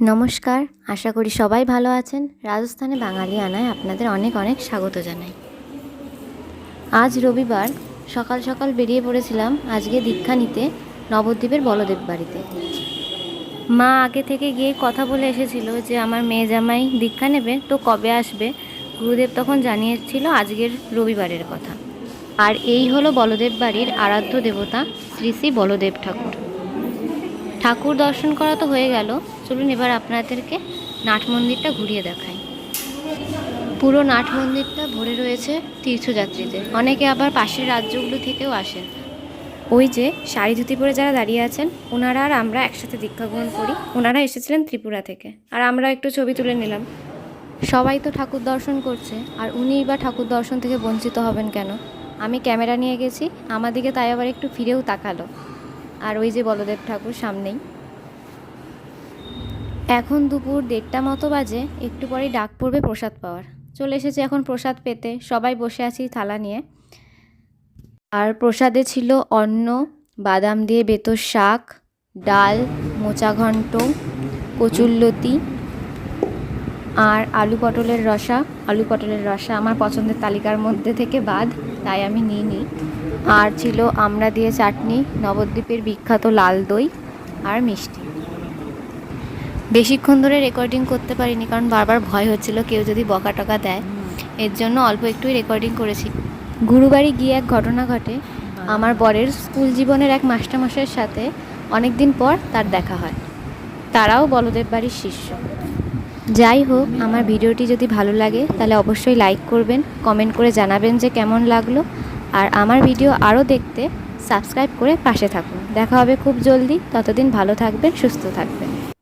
নমস্কার, আশা করি সবাই ভালো আছেন। রাজস্থানে বাঙালি আনায় আপনাদের অনেক অনেক স্বাগত জানাই। আজ রবিবার, সকাল সকাল বেরিয়ে পড়েছিলাম আজকে দীক্ষা নিতে নবদ্বীপের বলদেব বাড়িতে। মা আগে থেকে গিয়ে কথা বলে এসেছিল যে আমার মেয়ে জামাই দীক্ষা নেবে, তো কবে আসবে? গুরুদেব তখন জানিয়েছিল আজকের রবিবারের কথা। আর এই হলো বলদেব বাড়ির আরাধ্য দেবতা শ্রী শ্রী বলদেব ঠাকুর। ঠাকুর দর্শন করা তো হয়ে গেল। চলুন এবার আপনাদেরকে নাট মন্দিরটা ঘুরিয়ে দেখাই। পুরো নাট মন্দিরটা ভরে রয়েছে তীর্থযাত্রীদের। অনেকে আবার পাশের রাজ্যগুলো থেকেও আসেন ওই যে শাড়ি ধুতি পরে যারা দাঁড়িয়ে আছেন, ওনারা আর আমরা একসাথে দীক্ষা গ্রহণ করি। ওনারা এসেছিলেন ত্রিপুরা থেকে। আর আমরা একটু ছবি তুলে নিলাম। সবাই তো ঠাকুর দর্শন করছে, আর উনি বা ঠাকুর দর্শন থেকে বঞ্চিত হবেন কেন? আমি ক্যামেরা নিয়ে গেছি, আমার দিকে তাই আবার একটু ফিরেও তাকালো। আর ওই যে বলদেব ঠাকুর সামনেই। এখন দুপুর দেড়টা মতো বাজে, একটু পরেই ডাক পড়বে প্রসাদ পাওয়ার। চলে এসেছে এখন প্রসাদ পেতে, সবাই বসে আছি থালা নিয়ে। আর প্রসাদে ছিল অন্ন, বাদাম দিয়ে বেতর শাক, ডাল, মোচা ঘন্ট কচুল্লতি আর আলু পটলের রসা, আলু পটলের রসা আমার পছন্দের তালিকার মধ্যে থেকে বাদ, তাই আমি নিই। নি আর ছিল আমড়া দিয়ে চাটনি, নবদ্বীপের বিখ্যাত লাল দই আর মিষ্টি। বেশিক্ষণ ধরে রেকর্ডিং করতে পারিনি, কারণ বারবার ভয় হচ্ছিল কেউ যদি বকা টকা দেয়। এর জন্য অল্প একটুই রেকর্ডিং করেছি। গুরুবাড়ি গিয়ে এক ঘটনা ঘটে। আমার বরের স্কুল জীবনের এক মাস্টারমশাইয়ের সাথে অনেক দিন পর তার দেখা হয়। তারাও বলদেব বাড়ির শিষ্য। যাই হোক, আমার ভিডিওটি যদি ভালো লাগে, তাহলে অবশ্যই লাইক করবেন, কমেন্ট করে জানাবেন যে কেমন লাগল। আর আমার ভিডিও আরও দেখতে, সাবস্ক্রাইব করে পাশে থাকুন। দেখা হবে খুব জলদি। ততদিন ভালো থাকবেন, সুস্থ থাকবেন।